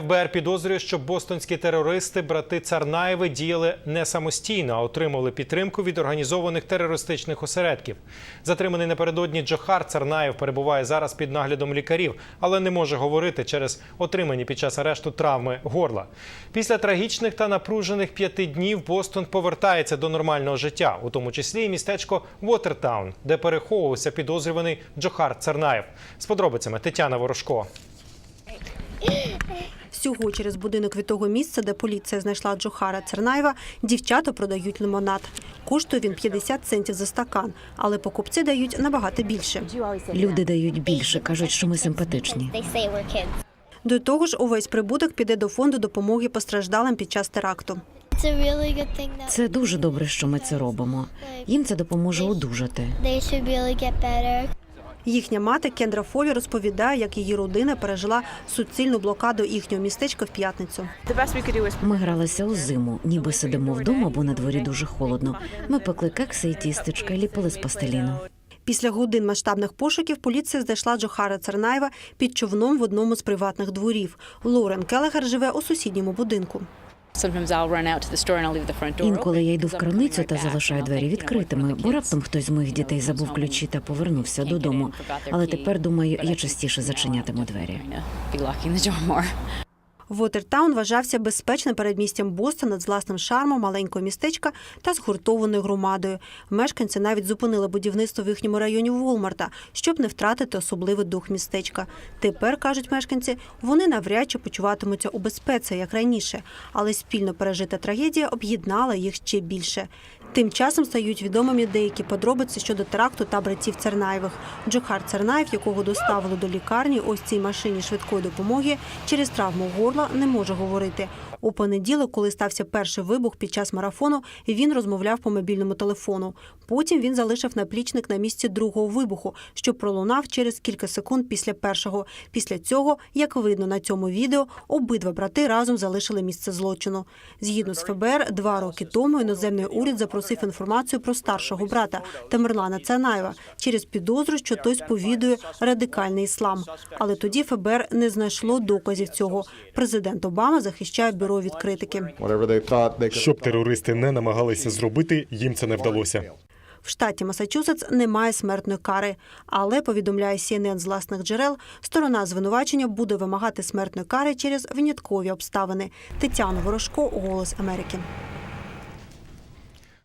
ФБР підозрює, що бостонські терористи, брати Царнаєви, діяли не самостійно, а отримували підтримку від організованих терористичних осередків. Затриманий напередодні Джохар Царнаєв перебуває зараз під наглядом лікарів, але не може говорити через отримані під час арешту травми горла. Після трагічних та напружених п'яти днів Бостон повертається до нормального життя, у тому числі і містечко Вотертаун, де переховувався підозрюваний Джохар Царнаєв. З подробицями Тетяна Ворожко. Всього через будинок від того місця, де поліція знайшла Джохара Цернаєва, дівчата продають лимонад. Коштує він 50 центів за стакан, але покупці дають набагато більше. Люди дають більше, кажуть, що ми симпатичні. До того ж, увесь прибуток піде до фонду допомоги постраждалим під час теракту. Це дуже добре, що ми це робимо. Їм це допоможе одужати. Їхня мати Кендра Фолі розповідає, як її родина пережила суцільну блокаду їхнього містечка в п'ятницю. Ми гралися у зиму, ніби сидимо вдома, бо на дворі дуже холодно. Ми пекли кекси і тістечка, ліпили з пластиліну. Після годин масштабних пошуків поліція знайшла Джохара Цернаєва під човном в одному з приватних дворів. Лорен Келегер живе у сусідньому будинку. Інколи я йду в крамницю та залишаю двері відкритими, бо раптом хтось з моїх дітей забув ключі та повернувся додому. Але тепер думаю, я частіше зачинятиму двері. Вотертаун вважався безпечним передмістям Бостона з власним шармом маленького містечка та згуртованою громадою. Мешканці навіть зупинили будівництво в їхньому районі Волмарта, щоб не втратити особливий дух містечка. Тепер кажуть мешканці, вони навряд чи почуватимуться у безпеці, як раніше, але спільно пережита трагедія об'єднала їх ще більше. Тим часом стають відомими деякі подробиці щодо теракту та братів Цернаєвих. Джохар Цернаєв, якого доставили до лікарні ось цій машині швидкої допомоги, через травму горла не може говорити. У понеділок, коли стався перший вибух під час марафону, він розмовляв по мобільному телефону. Потім він залишив наплічник на місці другого вибуху, що пролунав через кілька секунд після першого. Після цього, як видно на цьому відео, обидва брати разом залишили місце злочину. Згідно з ФБР, два роки тому іноземний уряд запросив інформацію про старшого брата Тамерлана Цанаєва через підозру, що той сповідує радикальний іслам. Але тоді ФБР не знайшло доказів цього. Президент Обама захищає бюро від критики. Щоб терористи не намагалися зробити, їм це не вдалося. В штаті Масачусетс немає смертної кари, але повідомляє CNN з власних джерел, сторона звинувачення буде вимагати смертної кари через виняткові обставини. Тетяна Ворожко, Голос Америки.